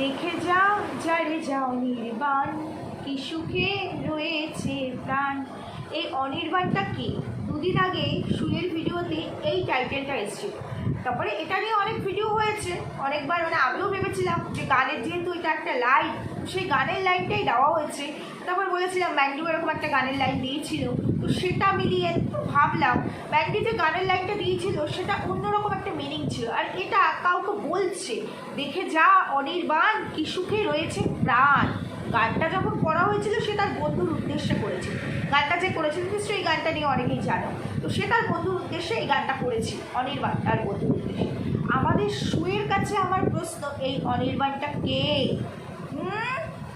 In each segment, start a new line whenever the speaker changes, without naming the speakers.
দেখে যাও যারে যাও নির্বাণ, কি সুখে রয়েছে প্রাণ। এই অনির্বাণটা কি? দুদিন আগে সুয়ের ভিডিওতে এই টাইটেলটা এসেছিল। তারপরে এটা নিয়ে অনেক ভিডিও হয়েছে। অনেকবার মানে আমিও ভেবেছিলাম যে গানের যেহেতু এটা একটা লাইন সেই গানের লাইনটাই দেওয়া হয়েছে। তারপর বলেছিলাম ম্যান্ডু এরকম একটা গানের লাইন দিয়েছিল। সেটা মিলিয়ে একটু ভাবলাম। ম্যান্ডি যে গানের লাইনটা দিয়েছিল, সেটা অন্যরকম একটা মিনিং ছিল। আর এটা কাউকে বলছে, দেখে যা, অনির্বাণ, কি সুখে রয়েছে প্রাণ। গানটা যখন করা হয়েছিল, সে তার বন্ধুর উদ্দেশ্যে করেছে। গানটা যে করেছিল নিশ্চয়ই এই গানটা নিয়ে অনেকেই জানো। তো সে তার বন্ধুর উদ্দেশ্যে এই গানটা করেছে, অনির্বাণ তার বন্ধুর উদ্দেশ্যে। আমাদের সুয়ের কাছে আমার প্রশ্ন, এই অনির্বাণটা কে?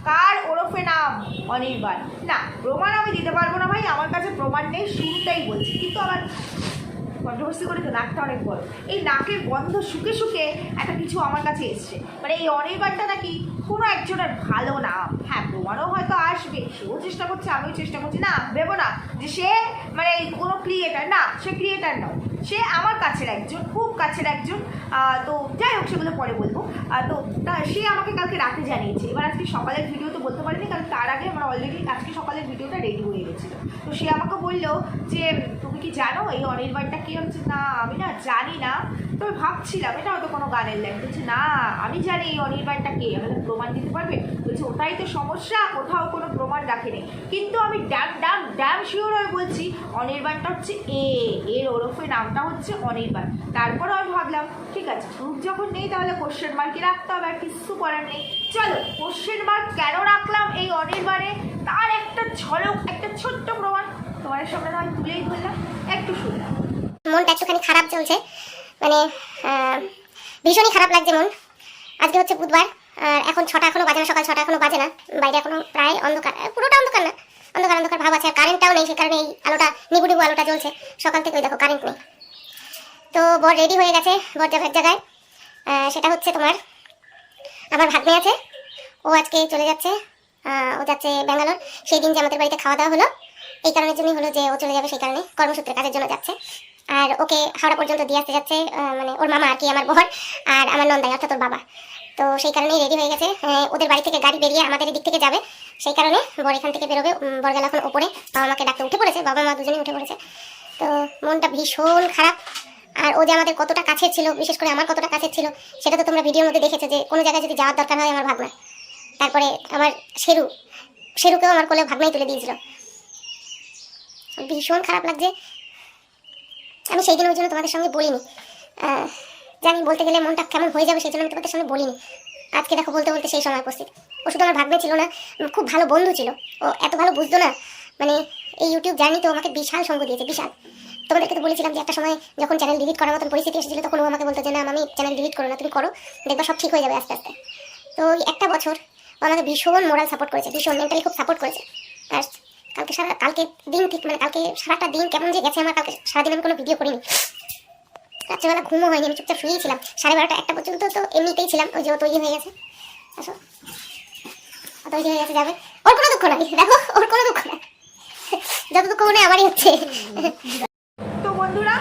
কার ওরফে নাম? অনির্বাণ। না, প্রমাণ আমি দিতে পারব না ভাই, আমার কাছে প্রমাণ নেই শুরুটাই বলছি। কিন্তু আমার কন্ট্রোভার্সি করে তো নাকটা অনেক বড়। এই নাকের গন্ধ শুকে শুকে একটা কিছু আমার কাছে এসছে। মানে এই অনির্বাণটা নাকি কোনো একজনের ভালো নাম। হ্যাঁ প্রমাণও হয়তো আসবে, সেও চেষ্টা করছে, আমিও চেষ্টা করছি। না, ভেবো না যে সে মানে কোনো ক্রিয়েটার না, সে ক্রিয়েটার নয়। সে আমার কাছের একজন, খুব কাছের একজন। তো যাই হোক, সেগুলো পরে বলব। তো তা সে আমাকে কালকে রাতে জানিয়েছে। এবার আজকে সকালের ভিডিও তো বলতে পারিনি, কারণ তার আগে আমার অলরেডি আজকে সকালের ভিডিওটা রেডি হয়ে গেছিল। তো সে আমাকে বলল যে, তুমি কি জানো এই অনির্বাণটা কি হচ্ছে? না, আমি না জানি না। তবে ভাবছিলাম, এটা হয়তো কোনো গানের লাইন বলছে, না, আমি জানি এই অনির্বাণটা কে আমাদের প্রমাণ দিতে পারবে? বলছে, ওটাই তো সমস্যা, কোথাও কোনো প্রমাণ রাখেনি কিন্তু আমি ড্যাম ড্যাম ড্যাম শিওর হয়ে বলছি, অনির্বাণটা হচ্ছে এ, এর ওরফে নামটা হচ্ছে অনির্বাণ। তারপর আমি ভাবলাম, ঠিক আছে প্রুফ যখন নেই তাহলে কোশ্চেন মার্কই রাখতে হবে, আর কিছু করার নেই। চলো কোশ্চেন মার্ক কেন রাখলাম এই অনির্বাণে? তার একটা ঝলক, একটা ছোট্ট প্রমাণ তোমাদের সামনে নয় তুলেই ধরলাম। একটু শুনলাম
মনটা একটুখানি খারাপ চলছে। মানে ভীষণই খারাপ লাগছে মন। আজকে হচ্ছে বুধবার, আর এখন ছটা এখনও বাজে না, সকাল ছটা এখনও বাজে না। বাইরে এখনও প্রায় অন্ধকার পুরোটা অন্ধকার না। অন্ধকার অন্ধকার ভাব আছে, আর কারেন্টটাও নেই সে কারণে এই আলোটা নিবু নিবু আলোটা জ্বলছে। সকাল থেকে ওই দেখো কারেন্ট নেই। তো বর রেডি হয়ে গেছে বর যাবে এক জায়গায় সেটা হচ্ছে তোমার আমার ভাগ্নে আছে। ও আজকে চলে যাচ্ছে। ও যাচ্ছে ব্যাঙ্গালোর। সেই দিন যে আমাদের বাড়িতে খাওয়া দাওয়া হলো এই কারণের জন্যই হলো যে ও চলে যাবে সেই কারণে। কর্মসূত্রে কাজের জন্য যাচ্ছে। আর ওকে হাওড়া পর্যন্ত দিয়ে আসতে যাচ্ছে মানে ওর মামা আর কি আমার বর আর আমার নন্দাই অর্থাৎ ওর বাবা। তো সেই কারণেই রেডি হয়ে গেছে। ওদের বাড়ি থেকে গাড়ি বেরিয়ে আমাদের দিক থেকে যাবে। সেই কারণে বর এখান থেকে বেরোবে। উম, বর গেল এখন ওপরে। বাবা মাকে ডাকতে উঠে পড়েছে। বাবা মা দুজনেই উঠে পড়েছে। তো মনটা ভীষণ খারাপ। আর ও যে আমাদের কতটা কাছের ছিল, বিশেষ করে আমার কতটা কাছের ছিল, সেটা তো তোমরা ভিডিওর মধ্যে দেখেছ যে কোনো জায়গায় যদি যাওয়ার দরকার হয় আমার ভাবনা তারপরে আমার শেরু, শেরুকেও আমার কোলে ভাবনাই তুলে দিয়েছিল। ভীষণ খারাপ লাগছে। আমি সেই দিন ওই জন্য তোমাদের সঙ্গে বলিনি। জানি বলতে গেলে মনটা কেমন হয়ে যাবে সেই জন্য আমি তোমাদের সঙ্গে বলিনি। আজকে দেখো বলতে বলতে সেই সময় উপস্থিত। ও শুধু আমার ভাগ্নে ছিল না, খুব ভালো বন্ধু ছিল। ও এত ভালো বুঝতো না মানে এই ইউটিউব জার্নি তো আমাকে বিশাল সঙ্গ দিয়েছে, বিশাল। তোমাদেরকে তো বলেছিলাম যে একটা সময় যখন চ্যানেল ডিলিট করার মতন পরিস্থিতি এসেছিল, তখন ও আমাকে বলতো যে, না আমি চ্যানেল ডিলিট করো না, তুমি করো। দেখবা সব ঠিক হয়ে যাবে আস্তে আস্তে। তো ওই একটা বছর আমাকে ভীষণ মোরাল সাপোর্ট করেছে, ভীষণ মেন্টালি খুব সাপোর্ট করেছে। আর কালকে সারা, কালকে দিন ঠিক মানে কালকে সারাটা দিন কেমন যে গেছে আমার, কালকে সারাদিন আমি কোনো ভিডিও করিনি। রাত্রেবেলা ঘুমও হয়নি, আমি চুপচাপ শুয়েছিলাম সাড়ে বারোটা একটা পর্যন্ত তো এমনিতেই ছিলাম, ওই যে ও তৈরি হয়ে গেছে। আসো। তৈরি হয়ে গেছে, যাবে। ওর কোনো দুঃখ নাই দেখো, ওর কোনো দুঃখ নাই যত দুঃখ মনে আমারই হচ্ছে।
বন্ধুরা,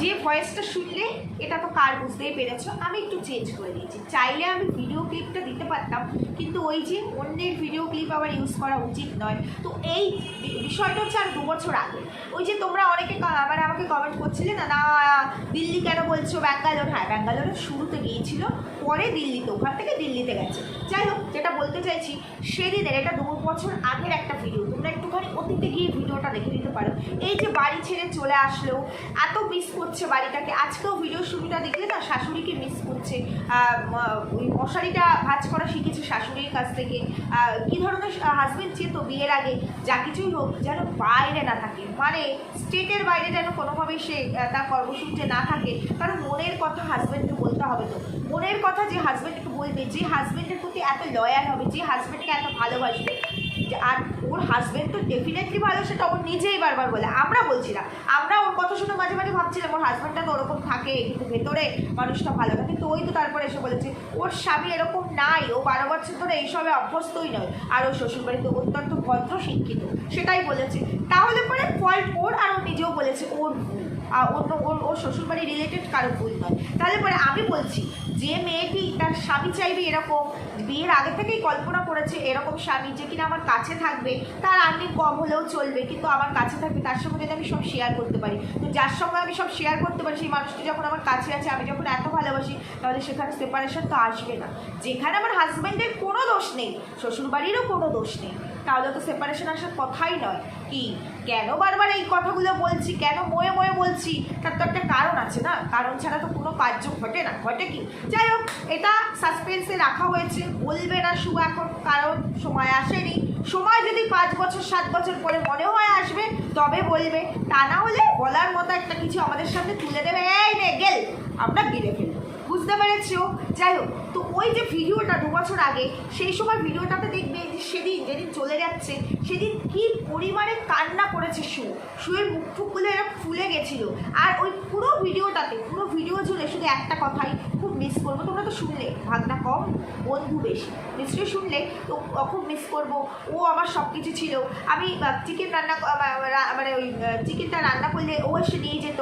যে ভয়েসটা শুনলে এটা তো কার বুঝতেই পেরেছ? আমি একটু চেঞ্জ করে দিয়েছি। চাইলে আমি ভিডিও ক্লিপটা দিতে পারতাম, কিন্তু ওই যে অন্যের ভিডিও ক্লিপ আবার ইউজ করা উচিত নয়। তো এই বিষয়টা হচ্ছে আর দু বছর আগে। ওই যে তোমরা অনেকে মানে আমাকে কমেন্ট করছিলে না না, দিল্লি কেন বলছো? ব্যাঙ্গালোর? হ্যাঁ ব্যাঙ্গালোরে শুরুতে গিয়েছিল, পরে দিল্লিতে, ওখান থেকে দিল্লিতে গেছে। যাই হোক, যেটা বলতে চাইছি, সেদিনের, এটা দু বছর আগের একটা ভিডিও অতীতে গিয়ে ভিডিওটা দেখে নিতে পারো। এই যে বাড়ি ছেড়ে চলে আসলো, এত মিস করছে বাড়িটাকে। আজকেও ভিডিও শুরুটা দেখলে না শাশুড়িকে মিস করছে। ওই মশারিটা ভাজ করা শিখেছে শাশুড়ির কাছ থেকে। কি ধরনের হাজবেন্ড চেত বিয়ের আগে? যা কিছুই হোক, যেন বাইরে না থাকে। মানে স্টেটের বাইরে যেন কোনোভাবেই সে তার কর্মসূত্রে না থাকে। কারণ মনের কথা হাজবেন্ডকে বলতে হবে তো। মনের কথা যে হাজবেন্ডকে বলবে, যে হাজবেন্ডের প্রতি এত লয়াল হবে, যে হাজবেন্ডকে এত ভালোবাসবে আর ওর হাজবেন্ড তো ডেফিনেটলি ভালো, সেটা ওর নিজেই বারবার বলে। আমরা বলছি না। আমরা ওর কথা শুনে মাঝে মাঝে ভাবছিলাম, ওর হাজবেন্ডটা তো ওরকম থাকে, কিন্তু ভেতরে মানুষটা ভালো না। কিন্তু ওই তো তারপরে এসে বলেছে, ওর স্বামী এরকম নাই, ও বারো বছর ধরে এইসবে অভ্যস্তই নয়। আর ওর শ্বশুরবাড়িতে অত্যন্ত ভদ্র শিক্ষিত। সেটাই বলেছে। তাহলে পরে ফল্ট ওর, আর ও নিজেও বলেছে, ওর আর অন্য, ওর ওর শ্বশুরবাড়ি রিলেটেড কারও ভুল নয়। তাহলে পরে আমি বলছি, যে মেয়েটি তার স্বামী চাইবে এরকম, বিয়ের আগে থেকেই কল্পনা করেছে এরকম স্বামী যে কিনা আমার কাছে থাকবে, তার আর্নিং কম হলেও চলবে, কিন্তু আমার কাছে থাকবে, তার সঙ্গে যদি আমি সব শেয়ার করতে পারি। তো যার সঙ্গে আমি সব শেয়ার করতে পারি, সেই মানুষটি যখন আমার কাছে আছে, আমি যখন এত ভালোবাসি, তাহলে সেখানে সেপারেশন তো আসবে না। যেখানে আমার হাজব্যান্ডের কোনো দোষ নেই, শ্বশুরবাড়িরও কোনো দোষ নেই। তাহলে তো সেপারেশন আসার কথাই নয়। কি? কেন বারবার এই কথাগুলো বলছি? কেন ময়ে ময়ে বলছি? তার তো একটা কারণ আছে না? কারণ ছাড়া তো কোনো কার্য ঘটে না। ঘটে কি? যাই হোক, এটা সাসপেন্সে রাখা হয়েছে। বলবে না শুভ এখন, কারণ সময় আসেনি। সময় যদি পাঁচ বছর, সাত বছর পরে মনে হয় আসবে, তবে বলবে, তা না হলে বলার মতো একটা কিছু আমাদের সামনে তুলে দেবে। এই নে, গেল। আমরা গিরে ফেলব। বুঝতে পেরেছ? যাই হোক, তো ওই যে ভিডিওটা দু বছর আগে, সেই সময় ভিডিওটাতে দেখবে যে সেদিন, যেদিন চলে যাচ্ছে, সেদিন কি পরিমাণে কান্না করেছে শু শুয়ের মুখ ফুকগুলো এরকম ফুলে গেছিল। আর ওই পুরো ভিডিওটাতে, পুরো ভিডিও জুড়ে শুধু একটা কথাই খুব মিস করব। তোমরা তো শুনলে, ভাগনা কম, বন্ধু বেশি। নিশ্চয়ই শুনলে, তো খুব মিস করব। ও আমার সব কিছু ছিল। আমি চিকেন রান্না মানে ওই চিকেনটা রান্না করলে ও এসে নিয়ে যেত।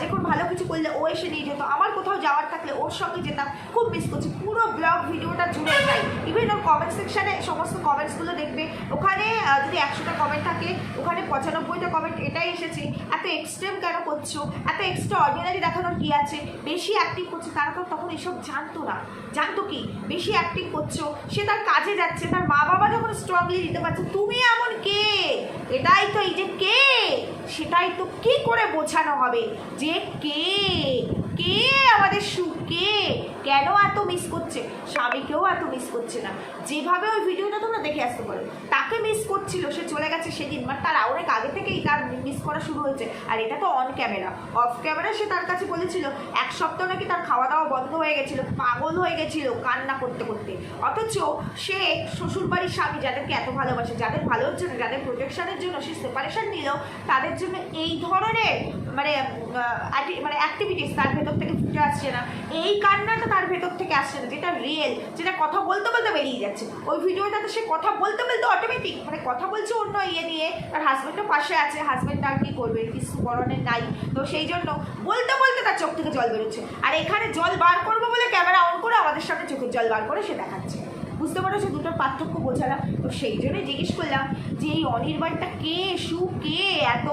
যে কোনো ভালো কিছু করলে ও এসে নিয়ে যেত। আমার কোথাও যাওয়ার থাকলে ওর সঙ্গে যেতাম, খুব মিস করছি। পুরো ব্লগ ভিডিওটা জুড়ে যাই ইভেন ওর কমেন্ট সেকশানে সমস্ত কমেন্টসগুলো দেখবে। ওখানে যদি একশোটা কমেন্ট থাকে, ওখানে পঁচানব্বইটা কমেন্ট এটাই এসেছে। এত এক্সট্রিম কেন করছ? এত এক্সট্রা অর্ডিনারি দেখানোর কী আছে? বেশি অ্যাক্টিভ করছে, তারা তো তখন এসব জানতো না। জানতো কি? বেশি অ্যাক্টিভ করছ। সে তার কাজে যাচ্ছে, তার মা বাবা যখন স্ট্রংলি দিতে পারছে, তুমি এমন কে? এটাই তো এই যে কে? সেটাই তো কি করে বোঝানো হবে? যে কে? কে আমাদের সু কে কেন এত মিস করছে? স্বামীকেও এত মিস করছে না। যেভাবে ওই ভিডিওটা তোমরা দেখে আসতে পারো। তাকে মিস করছিল, সে চলে গেছে সেদিন মানে তার অনেক আগে থেকেই তার মিস করা শুরু হয়েছে। আর এটা তো অন ক্যামেরা অফ ক্যামেরা সে তার কাছে বলেছিল, এক সপ্তাহ নাকি তার খাওয়া দাওয়া বন্ধ হয়ে গেছিল, পাগল হয়ে গেছিল কান্না করতে করতে। অথচ সে শ্বশুরবাড়ির স্বামী যাদেরকে এত ভালোবাসে, যাদের ভালোর জন্য যাদের প্রোটেকশনের জন্য সে সেপারেশন নিল, তাদের জন্য এই ধরনের মানে মানে অ্যাক্টিভিটিস তার ভেতর থেকে ফুটে আসছে না। এই কান্নাটা তার ভেতর থেকে আসছে না, যেটা রিয়েল যেটা কথা বলতে বলতে বেরিয়ে যাচ্ছে। ওই ভিডিওটাতে সে কথা বলতে বলতে অটোমেটিক মানে কথা বলছে অন্য ইয়ে নিয়ে, তার হাজব্যান্ডও পাশে আছে হাজব্যান্ড আর কি করবে কিছু করণের নাই। তো সেই জন্য বলতে বলতে তার চোখ থেকে জল বেরোচ্ছে। আর এখানে জল বার করব বলে ক্যামেরা অন করে আমাদের সামনে চোখের জল বার করে সে দেখাচ্ছে। বুঝতে পারছ? দুটোর পার্থক্য বোঝালাম। তো সেই জন্যই জিজ্ঞেস করলাম যে এই অনির্বাণটা কে? সু কে? এত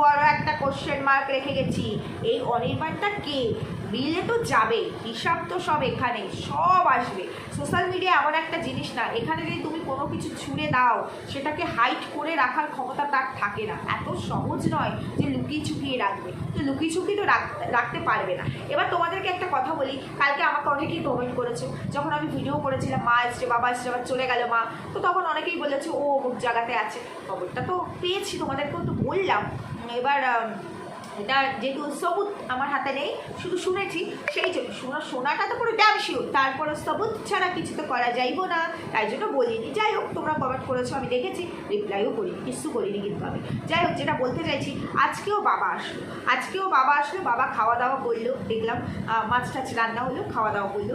বড় একটা কোশ্চেন মার্ক রেখে গেছি। এই অনির্বাণটা কে? বিলে তো যাবে, হিসাব তো সব এখানে, সব আসবে। সোশ্যাল মিডিয়া এমন একটা জিনিস না, এখানে যদি তুমি কোনো কিছু ছুঁড়ে দাও, সেটাকে হাইট করে রাখার ক্ষমতা তার থাকে না। এত সহজ নয় যে লুকিয়ে চুকিয়ে রাখবে। তো লুকিয়ে চুকিয়ে তো রাখ- রাখতে পারবে না। এবার তোমাদেরকে একটা কথা বলি, কালকে আমাকে অনেকেই কমেন্ট করেছ, যখন আমি ভিডিও করেছিলাম, মা এসছে, বাবা এসছে, আবার চলে গেল মা। তো তখন অনেকেই বলেছে, ও অমুক জায়গাতে আছে। খবরটা তো পেয়েছি, তোমাদেরকেও তো বললাম। এবার এটা যেহেতু সবুত আমার হাতে নেই, শুধু শুনেছি, সেই জন্য শোনা শোনাটা তো পুরো ড্যাম তারপরে সবুত ছাড়া কিছু তো করা যাইবো না। তাই জন্য বলিনি। যাই হোক, তোমরা কমেন্ট করেছ, আমি দেখেছি রিপ্লাইও করিনি, কিছু করিনি কিন্তু আমি। যাই হোক, যেটা বলতে চাইছি, আজকেও বাবা আসলো। আজকেও বাবা আসলো, বাবা খাওয়া দাওয়া করল, দেখলাম মাছ টাছ রান্না হলো খাওয়া দাওয়া করল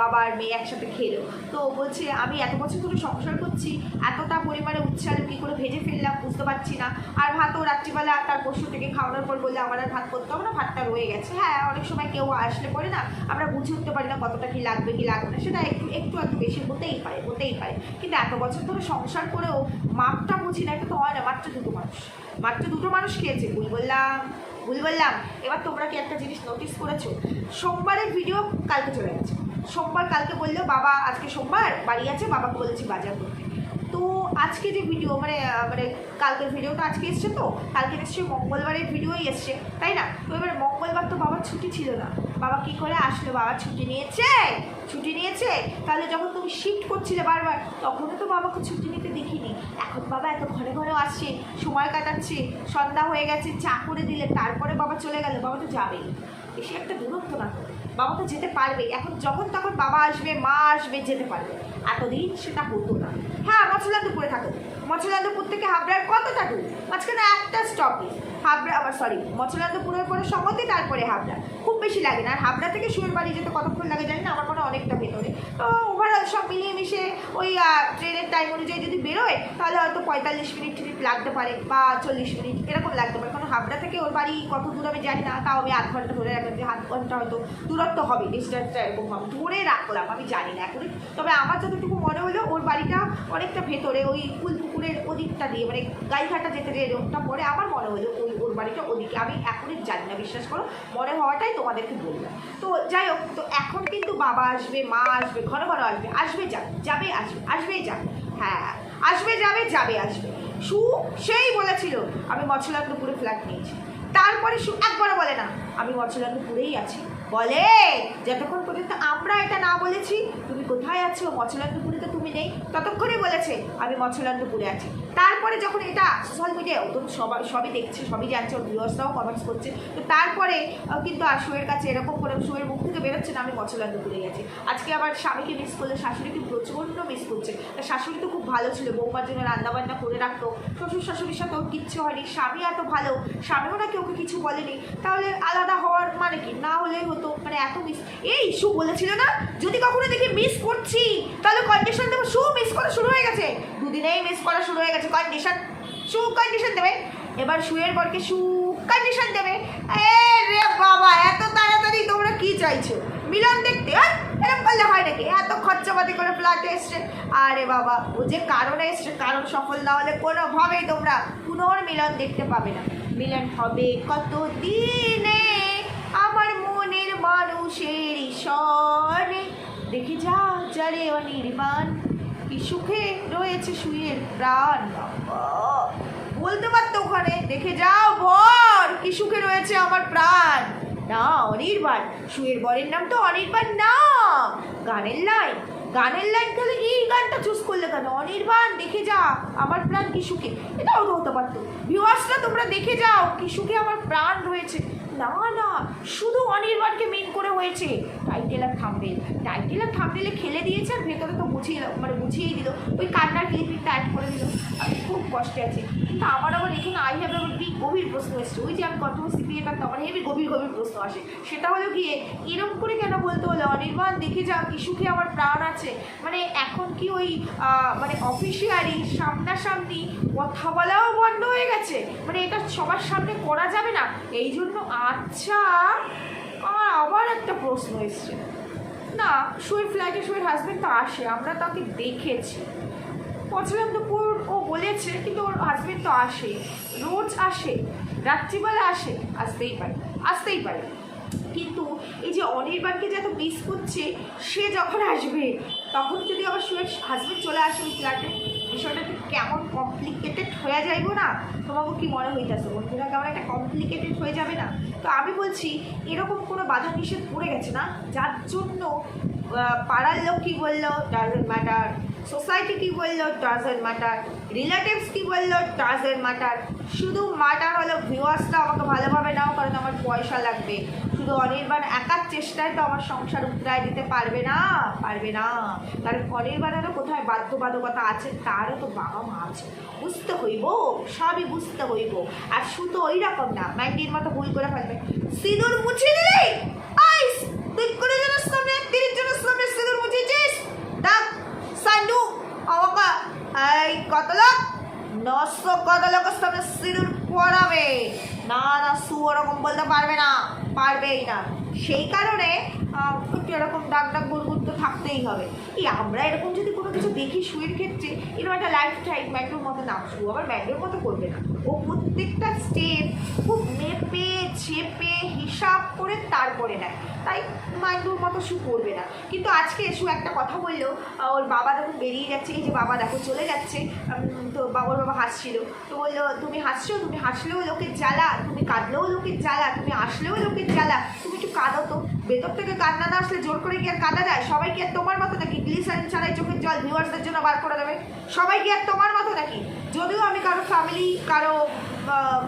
বাবা আর মেয়ে একসাথে খেলো। তো বলছে, আমি এত বছর ধরে সংসার করছি, এতটা পরিমাণে উচ্ছে আলু কী করে ভেজে ফেললাম বুঝতে পারছি না। আর ভাতও রাত্রিবেলা তার পশু থেকে খাওয়ানোর পর বললে আমার আর ভাত করতে হবে না, ভাতটা রয়ে গেছে। হ্যাঁ অনেক সময় কেউ আসলে পরে না, আমরা বুঝে উঠতে পারি না কতটা কি লাগবে কি লাগবে না। সেটা একটু একটু একটু বেশি হতেই পারে হতেই পারে। কিন্তু এত বছর ধরে সংসার করেও মাপটা বুঝি না, এটা তো হয় না, মাত্র দুটো মানুষ। মাত্র দুটো মানুষ খেয়েছে, ভুল বললাম ভুল বললাম। এবার তোমরা কি একটা জিনিস নোটিস করেছ? সোমবারের ভিডিও কালকে চলে গেছে। সোমবার কালকে বলল বাবা, আজকে সোমবার, বাড়ি আছে, বাবাকে বলেছি বাজার করতে। তো আজকে যে ভিডিও মানে মানে কালকের ভিডিওটা আজকে এসছে তো? কালকে এসছে, মঙ্গলবারের ভিডিওই এসছে, তাই না? তো এবার মঙ্গলবার তো বাবার ছুটি ছিল না। বাবা কি করে আসলো? বাবা ছুটি নিয়েছে? ছুটি নিয়েছে? তাহলে যখন তুমি শিফট করছিলে বারবার, তখনও তো বাবাকে ছুটি নিতে দেখিনি। এখন বাবা এত ঘরে ঘরেও আসছে, সময় কাটাচ্ছে, সন্ধ্যা হয়ে গেছে, চা করে দিলে, তারপরে বাবা চলে গেল, বাবা তো যাবেই। বেশি একটা দূরত্ব না বাবা তো যেতে পারবে এখন যখন তখন বাবা আসবে, মা আসবে, যেতে পারবে। এতদিন সেটা হতো না। হ্যাঁ মছলান্দপুরে থাকো। মছলান্দপুর থেকে হাবড়ার কত দূর? মাঝখানে একটা স্টপেজ হাবড়া, আবার সরি মছলান্দপুরের পরে সমতি তারপরে হাবড়া। খুব বেশি লাগে না। আর হাবড়া থেকে সুয়ের বাড়ি যেতে কতক্ষণ লাগে জানি না, আমার মনে অনেকটা ভেতরে। তো ওভারঅল সব মিলিয়ে মিশে ওই ট্রেনের টাইম অনুযায়ী যদি বেরোয়, তাহলে হয়তো পঁয়তাল্লিশ মিনিট টিনিট লাগতে পারে বা চল্লিশ মিনিট, এরকম লাগতে পারে। কারণ হাবড়া থেকে ওর বাড়ি কত দূর আমি জানি না, তাও আমি আধ ঘণ্টা ধরে রাখলাম যে আধ ঘণ্টা হয়তো দূরত্ব হবে ডিস্টেন্সটা এরকম হবে। ধরে রাখলাম, আমি জানি না এখন তবে আমার যতটুকু মনে হলো, ওর বাড়িটা অনেকটা ভেতরে, ওই ফুল পুকুরের ওদিকটা দিয়ে মানে গাইঘাটা যেতে যে রোডটা পরে আমার মনে হলো ওই ওর বাড়িটা ওদিকে। আমি এখনই জানি না, বিশ্বাস করো, মনে হওয়াটাই তোমাদেরকে বললাম। তো যাই হোক, তো এখন কিন্তু বাবা আসবে, মা আসবে ঘন ঘন আসবে আসবে যাবে যাবে, আসবে আসবেই যাবে হ্যাঁ আসবে, যাবে যাবে, আসবে। সু সেই বলেছিল, আমি মৎস্যলাগ্নপুরে ফ্ল্যাট নিয়েছি। তারপরে সু একবারও বলে না, আমি মৎস্যলাগ্নপুরেই আছি। বলে, যতক্ষণ পর্যন্ত আমরা এটা না বলেছি, তুমি কোথায় আছো? মৎস্যলাগ্নপুরে তো তুমি নেই? ততক্ষণই বলেছে, আমি মৎস্যলাগ্নপুরে আছি। তারপরে যখন এটা সোশ্যাল মিডিয়ায় তো সবাই, সবই দেখছে, সবই জানছে, ওর ভিউয়ার্সরাও কমেন্টস করছে। তো তারপরে কিন্তু আর শোয়ের কাছে এরকম করে শোয়ের মুখ থেকে বেরোচ্ছে না, আমি মৎস্যলাগ্নপুরে গেছি। আজকে আবার স্বামীকে মিস করলে শাশুড়িকে প্রচণ্ড মিস করছে। তা শাশুড়ি তো খুব ভালো ছিল, বৌমার জন্য রান্নাবান্না করে রাখতো। শ্বশুর শাশুড়ির সাথে ওর কিচ্ছু হয়নি, স্বামী এত ভালো, স্বামীও নাকি ওকে কিছু বলেনি। তাহলে আলাদা হওয়ার মানে কি? না হলেই হতো। মানে এত মিস এই শু বলেছিল না? যদি কখনো দেখি মিস করছি, তাহলে কন্ডিশন দেবো শু মিস করা শুরু হয়ে গেছে। দুদিনেই মিস করা শুরু হয়ে গেছে। কন্ডিশন শু কন্ডিশন দেবে। এবার শুয়ের পরকে শু কন্ডিশন দেবে। এ রে বাবা, এত তাড়াতাড়ি তোমরা কি চাইছো? মিলন দেখতে হ্যাঁ এরকম করলে হয় নাকি? এত খরচাপাতি করে ফ্ল্যাটে এসছে। আরে বাবা, ও যে কারণে এসছে, কারণ সফল না হলে কোনোভাবেই তোমরা পুনর্মিলন দেখতে পাবে না। মিলন হবে কত দিনে যারে অনির্বাণ কি সুখে রয়েছে শুয়ের প্রাণ। বলতে পারতো ওখানে, দেখে যাও বর কি সুখে রয়েছে আমার প্রাণ। না, অনির্বাণ শুয়ের বরের নাম তো অনির্বাণ না। গানের লাইন গানের লাইন তাহলে এই গানটা চুজ করলে কেন? অনির্বাণ, দেখে যা, আমার প্রাণ কি সুখে? এটাও তো হতে পারতো। ভিউয়ার্সরা তোমরা দেখে যাও, কি সুখে আমার প্রাণ রয়েছে। না না, শুধু অনির্বাণকে মেন করে হয়েছে। টাইটেল আর থামবেল টাইটেল আর থামবেলে খেলে দিয়েছে আর ভেতরে তো মুছিয়ে মানে বুঝিয়েই দিল। ওই কান্নার ক্লিপিংটা অ্যাড করে দিল। আমি খুব কষ্টে আছি। কিন্তু আমার আবার এখানে আই হ্যাভ আবার বি গভীর প্রশ্ন এসছে। ওই যে আমি কত সিপিএ কাটতে আমার হেবি গভীর গভীর প্রশ্ন আসে। সেটা হলো গিয়ে, এরকম করে কেন বলতে হলো? অনির্বাণ, দেখে যা কি সুখে আমার প্রাণ আছে। মানে এখন কি ওই মানে অফিসিয়ালি সামনাসামনি কথা বলাও বন্ধ হয়ে গেছে? মানে এটা সবার সামনে করা যাবে না? এই জন্য আচ্ছা আমার আবার একটা প্রশ্ন এসছে। না শুয়ের ফ্ল্যাটে শুয়ের হাজব্যান্ড তো আসে, আমরা তাকে দেখেছি। পছন্দপুর ও বলেছে, কিন্তু ওর হাজবেন্ড তো আসে। রোজ আসে, রাত্রিবেলা আসে, আসতেই পারে আসতেই পারে। কিন্তু এই যে অনির্বাণকে যে এত মিস করছে, সে যখন আসবে, তখন যদি আবার শুয়ে হাজবেন্ড চলে আসে ওই ফ্ল্যাটে বিষয়টা একটু কেমন কমপ্লিকেটেড হয়ে যাইব না? তোমাকে কি মনে হইতেছে? বন্ধুরা, কেমন একটা কমপ্লিকেটেড হয়ে যাবে না? তো আমি বলছি, এরকম কোনো বাধা নিষেধ পড়ে গেছে না? যার জন্য পাড়ার লোক কী বলল? ডাজেন্ট ম্যাটার সোসাইটি কী বলল? ডাজেন্ট ম্যাটার রিলেটিভস কী বলল? ডাজেন্ট ম্যাটার শুধু মাটা হলো ভিউয়ার্সটা আমাকে ভালোভাবে নাও, কারণ আমার পয়সা লাগবে। শুধু অনির্বাণ একার চেষ্টায় তো আমার সংসার উতরায় দিতে পারবে না পারবে না। কারণ অনির্বাণেরও কোথায় বাধ্যবাধকতা আছে, তারও তো বাবা মা আছে। বুঝতে হইব, সবই বুঝতে হইব। আর শুধু ওই রকম না ম্যান্ডির মতো ভুল করে ফেলবে। সিঁদুর মুছে দিলি? আইস! তুই করে জনের সামনে তিরিশ সামনে সিঁদুর মুছেছিস? দেখ, সান্ডু, আমাকে, এই কত লোক নশো কত লোকের সামনে সিঁদুর পরাবে না না সু ওরকম বলতে পারবে না, পারবেই না। সেই কারণে একটু এরকম ডাক ডাক গুড়গুড় তো থাকতেই হবে। এই আমরা এরকম যদি কোনো কিছু দেখি শুয়ের ক্ষেত্রে, এরকম একটা লাইফ টাইম ম্যান্ডোর মতো না শু আবার ম্যান্ডোর মতো করবে না। ও প্রত্যেকটা স্টেপ খুব মেপে, চেপে, হিসাব করে তারপরে নেয়। তাই মাইন্ডুর মতো শু করবে না। কিন্তু আজকে শু একটা কথা বলল ওর বাবা যখন বেরিয়ে যাচ্ছে, এই যে বাবা দেখো চলে যাচ্ছে তো বাবার বাবা হাসছিল। তো বলল, তুমি হাসছো? তুমি হাসলেও লোকের জ্বালা। তুমি কাঁদলেও লোকের জ্বালা। তুমি আসলেও লোকের জ্বালা। তুমি একটু কাঁদো তো। ভেতর থেকে কান্না না আসলে জোর করে কি আর কাঁদা যায়? সবাই কি আর তোমার মতো নাকি? গ্লিসারিন ছাড়াই চোখের জল ভিউয়ার্সদের জন্য বার করে দেবে? সবাই কি আর তোমার মতো নাকি? যদিও আমি কারও ফ্যামিলি কারও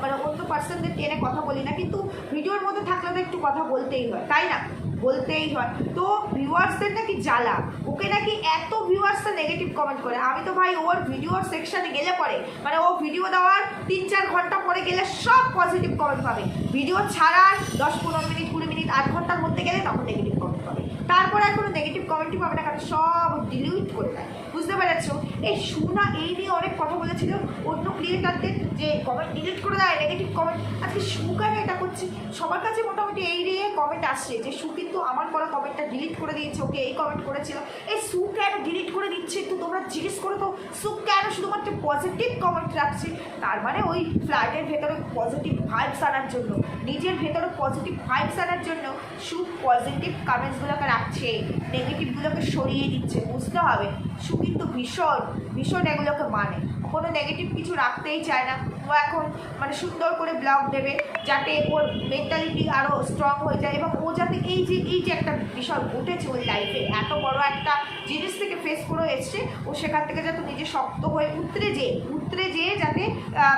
মানে অন্য পার্সনদের টেনে কথা বলি না, কিন্তু ভিডিওর মধ্যে থাকলে তো একটু কথা বলতেই হয়, তাই না? বলতেই হয়। তো ভিউয়ার্সদের নাকি জ্বালা। ওকে নাকি এত ভিউয়ার্সরা নেগেটিভ কমেন্ট করে। আমি তো ভাই ওর ভিডিওর সেকশানে গেলে পরে মানে ও ভিডিও দেওয়ার তিন চার ঘণ্টা পরে গেলে সব পজিটিভ কমেন্ট পাবে। ভিডিও ছাড়ার দশ, পনেরো মিনিট, কুড়ি মিনিট, আধ ঘণ্টার মধ্যে গেলে তখন নেগেটিভ কমেন্ট পাবে। তারপরে আর কোনো নেগেটিভ কমেন্টই পাবে না, কারণ সব ডিলিট করে দেয়। বুঝতে পেরেছ? এই সুনা এই নিয়ে অনেক কথা বলেছিল। অন্য ক্রিয়েটারদের যে কমেন্ট ডিলিট করে দেয় নেগেটিভ কমেন্ট আজকে সু কেন এটা করছে। সবার কাছে মোটামুটি এই নিয়ে কমেন্ট আসছে যে, সু কিন্তু আমার করা কমেন্টটা ডিলিট করে দিয়েছে, ওকে এই কমেন্ট করেছিল। এই সু কেন ডিলিট করে দিচ্ছে একটু তোমরা জিজ্ঞেস করে তো। সু কেন শুধুমাত্র পজিটিভ কমেন্ট রাখছে? তার মানে ওই ফ্ল্যাটের ভেতরে পজিটিভ ভাইবস আনার জন্য, নিজের ভেতরে পজিটিভ ভাইবস আনার জন্য সু পজিটিভ কমেন্টসগুলোকে রাখছে নেগেটিভগুলোকে সরিয়ে দিচ্ছে, বুঝতে হবে। সু কিন্তু ভীষণ ভীষণ এগুলোকে মানে। কোনো নেগেটিভ কিছু রাখতেই চায় না। ও এখন মানে সুন্দর করে ব্লগ দেবে যাতে ওর মেন্টালিটি আরও স্ট্রং হয়ে যায় এবং ও যাতে এই যে এই যে একটা বিষয় ঘটেছে ওর লাইফে এত বড় একটা জিনিস থেকে ফেস করে এসছে, ও সেখান থেকে যাতে নিজে শক্ত হয়ে উতরে যেয়ে উতরে যেয়ে যাতে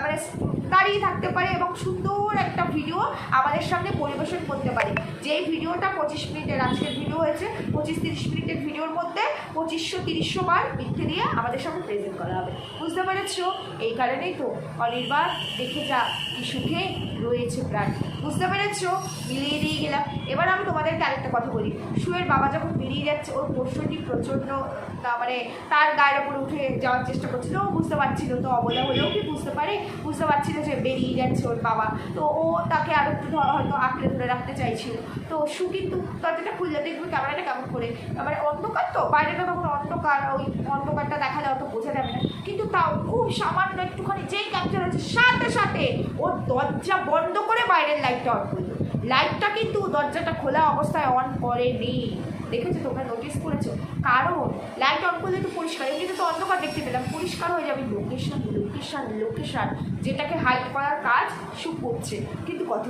মানে দাঁড়িয়ে থাকতে পারে এবং সুন্দর একটা ভিডিও আমাদের সামনে পরিবেশন করতে পারে। যেই ভিডিওটা পঁচিশ মিনিটের আজকের ভিডিও হয়েছে, পঁচিশ তিরিশ মিনিটের ভিডিওর মধ্যে পঁচিশশো তিরিশশো বার মিথ্যে দিয়ে আমাদের সামনে প্রেজেন্ট করা হবে। বুঝতে পেরেছ এই কারণেই তো অনির্বার দেখে যা কি সুখে রয়েছে প্রাণ। বুঝতে পেরেছ? মিলিয়ে দিয়ে গেলাম। এবার আমি তোমাদেরকে আরেকটা কথা বলি। শুয়ের বাবা যখন বেরিয়ে যাচ্ছে, ওর পোষ্যটি প্রচণ্ড, তা মানে তার গায়ের উপরে উঠে যাওয়ার চেষ্টা করছিল। ও বুঝতে পারছিল তো, অবলা হলেও কি বুঝতে পারে? বুঝতে পারছিল যে বেরিয়ে যাচ্ছে ওর বাবা। তো ও তাকে আরও একটু হয়তো আঁকড়ে ধরে রাখতে চাইছিল। তো সু কিন্তু দরজাটা খুললে দেখবে ক্যামেরাটা কেমন করে? মানে অন্ধকার তো? বাইরেটা তখন অন্ধকার, ওই অন্ধকারটা দেখা দেখালে অত বোঝা যাবে না। কিন্তু তাও খুব সামান্য একটুখানি যেই ক্যাপচার হচ্ছে, সাথে সাথে ওর দরজা বন্ধ করে বাইরের লাইটটা অন করল লাইটটা কিন্তু দরজাটা খোলা অবস্থায় অন করে করেনি। দেখেছ তোমরা নোটিস করেছ? কারণ লাইট অন করলে তো পরিষ্কার, এমনিতে তো অন্ধকার দেখতে পেলাম, পরিষ্কার হয়ে যাবে লোকেশন লোকেশন লোকেশন যেটাকে হাইড করার কাজ সু করছে। কিন্তু কত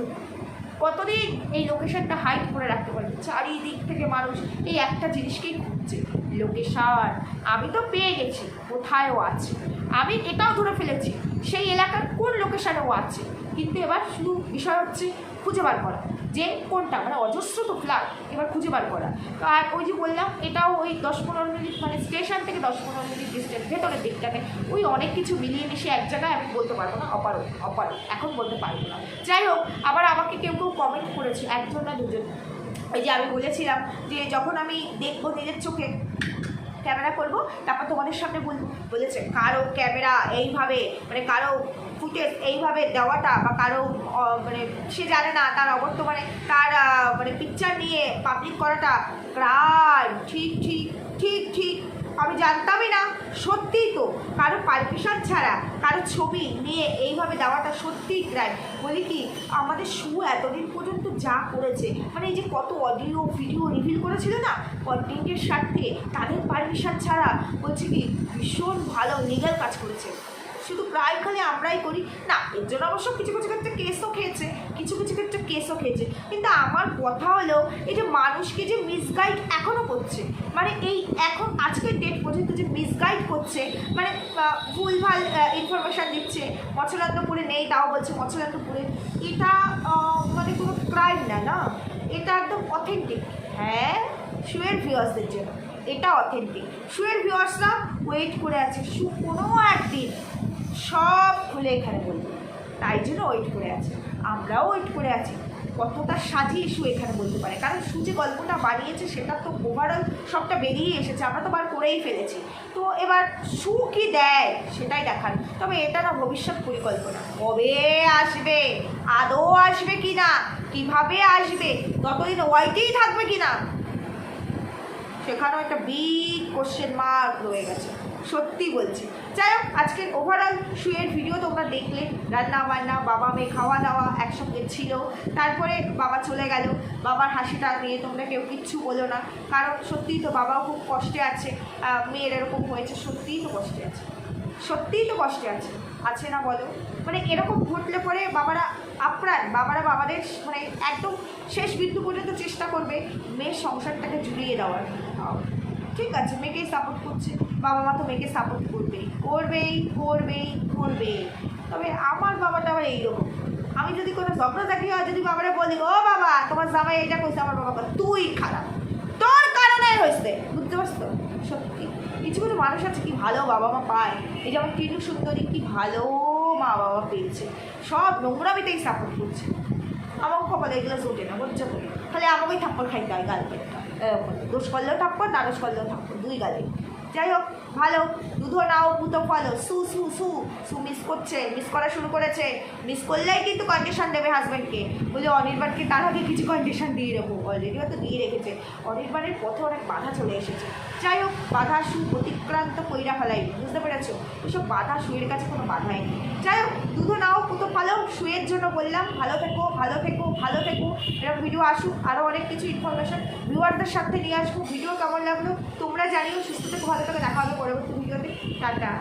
কতদিন এই লোকেশনটা হাইড করে রাখতে পারবে? চারিদিক থেকে মানুষ এই একটা জিনিসকেই খুঁজছে। লোকেশন আমি তো পেয়ে গেছি, কোথায়ও আছে। আমি এটাও ধরে ফেলেছি, সেই এলাকার কোন লোকেশনে ও আছে? কিন্তু এবার শুধু বিষয় হচ্ছে খুঁজে বার করা, যে কোনটা? মানে অজস্র তো ফ্ল্যাট এবার খুঁজে বার করা। তো আর ওই যে বললাম, এটাও ওই দশ পনেরো মিনিট মানে স্টেশন থেকে দশ পনেরো মিনিট ডিস্টেন্স ভেতরের দিকটাতে ওই অনেক কিছু মিলিয়ে মিশিয়ে এক জায়গায় আমি বলতে পারব না অপারো অপারো এখন বলতে পারব না। যাই হোক, আবার আমাকে কেউ কেউ কমেন্ট করেছে, একজন না দুজন। ওই যে আমি বলেছিলাম যে যখন আমি দেখব নিজের চোখে ক্যামেরা করব, তারপর তোমাদের সামনে বল, বলেছে, কারও ক্যামেরা এইভাবে মানে কারও ফুটেজ এইভাবে দেওয়াটা বা কারও মানে সে জানে না, তার অবর্তমানে তার মানে পিকচার নিয়ে পাবলিক করাটা ক্রাইম ঠিক ঠিক ঠিক ঠিক আমি জানতামই না, সত্যিই তো। কারও পারমিশন ছাড়া, কারও ছবি নিয়ে এইভাবে দেওয়াটা সত্যিই ক্রাইম বলি কি, আমাদের শু এতদিন পর্যন্ত যা করেছে মানে এই যে কত অডিও ভিডিও রিভিল করেছিল না কন্টেন্টের স্বার্থে তাদের পারমিশন ছাড়া বলছে কি, ভীষণ ভালো লিগাল কাজ করেছে। শুধু প্রায় খালি আমরাই করি। না, এর জন্য অবশ্য কিছু কিছু ক্ষেত্রে কেসও খেয়েছে, কিছু কিছু ক্ষেত্রে কেসও খেয়েছে। কিন্তু আমার কথা হলো, এই যে মানুষকে যে মিসগাইড এখনও করছে মানে এই এখন আজকের ডেট পর্যন্ত যে মিসগাইড করছে মানে ভুলভাল ইনফরমেশান দিচ্ছে মৎস্যরান্তপুরে নেই, তাও বলছে মৎস্যরান্তপুরে এটা মানে কোনো ক্রাইম না না? এটা একদম অথেন্টিক হ্যাঁ শুয়ের ভিউয়ার্সদের জন্য, এটা অথেন্টিক শুয়ের ভিউয়ার্সরা ওয়েট করে আছে, শু কোনো একদিন সব খুলে এখানে বলবে তাই জন্য ওয়েট করে আছে। আমরাও ওয়েট করে আছি। কতটা সাজিয়ে শু এখানে বলতে পারে। কারণ শু যে গল্পটা বানিয়েছে, সেটা তো ওভারঅল সবটা বেরিয়ে এসেছে। আমরা তো বার করেই ফেলেছি। তো এবার শু কি দেয়, সেটাই দেখার। তবে এটা না ভবিষ্যৎ পরিকল্পনা। কবে আসবে? আদৌ আসবে কি না? কীভাবে আসবে? ততদিন ওয়াইটেই থাকবে কি না? সেখানেও একটা বিগ কোশ্চেন মার্ক রয়ে গেছে। সত্যি বলছি। যাই হোক, আজকের ওভারঅল শুয়ের ভিডিও তোমরা দেখলে। রান্না বান্না বাবা মেয়ে খাওয়া দাওয়া একসঙ্গে ছিল। তারপরে বাবা চলে গেল। বাবার হাসিটা নিয়ে তোমরা কেউ কিচ্ছু বলো না। কারণ সত্যিই তো বাবাও খুব কষ্টে আছে। মেয়ের এরকম হয়েছে, সত্যিই তো কষ্টে আছে। সত্যিই তো কষ্টে আছে। আছে না বলো? মানে এরকম ঘটলে পরে বাবারা আপ্রাণ। বাবারা বাবাদের মানে একদম শেষ বিন্দু পর্যন্ত চেষ্টা করবে মেয়ের সংসারটাকে জুড়িয়ে দেওয়ার। ঠিক আছে, মেয়েকেই সাপোর্ট করছে। বাবা মা তো মেয়েকে সাপোর্ট করবেই করবেই করবেই করবেই তবে আমার বাবাটা আবার এইরকম। আমি যদি কোনো ঝগড়াঝাটি হয় যদি বাবারা বলি, ও বাবা, তোমার জামাই এটা কইছে, আমার বাবা তুই খারাপ। তোর কারণে হয়েছে। বুঝতে পারছ? সত্যি। কিছু কিছু মানুষ আছে কি ভালো বাবা মা পায়? এই যেমন টিনু সুন্দরী, কি ভালো মা বাবা পেয়েছে। সব নোংরামিতেই সাপোর্ট করছে। আমার কপালে এগুলো জোটে না বুঝছ তো খালি আমাকেই থাপ্পড় খাইতে হয় গাল পেটটা। দোষ করলেও থাপ্পড় না দোষ করলেও থাপ্পড়, দুই গালে। যাই হোক ভালো দুধো নাও পুতো ফলো সু সু সু সু মিস করছে মিস করা শুরু করেছে। মিস করলেই কিন্তু কন্ডিশন দেবে হাজব্যান্ডকে বলে অনির্বাণকে তার আগে কিছু কন্ডিশন দিয়ে দেবো। অলরেডি হয়তো দিয়ে রেখেছে। অনির্বাণের পথে অনেক বাধা চলে এসেছে। যাই হোক, বাধা, সু, অতিক্রান্ত কইরা ফেলাই বুঝতে পেরেছ? এসব বাধা শুয়ের কাছে কোনো বাধাই নেই। যাই হোক দুধো নাও পুতো ফলো শুয়ের জন্য বললাম, ভালো থেকো ভালো থেকো ভালো থেকো। এরকম ভিডিও আসুক আরও অনেক কিছু ইনফরমেশন ভিউয়ারদের সাথে নিয়ে আসব। ভিডিও কেমন লাগল? তোমরা জানিও, সুস্থ থেকে, ভালো থেকে, দেখা হবে পরবর্তী ভিডিওতে টাটা।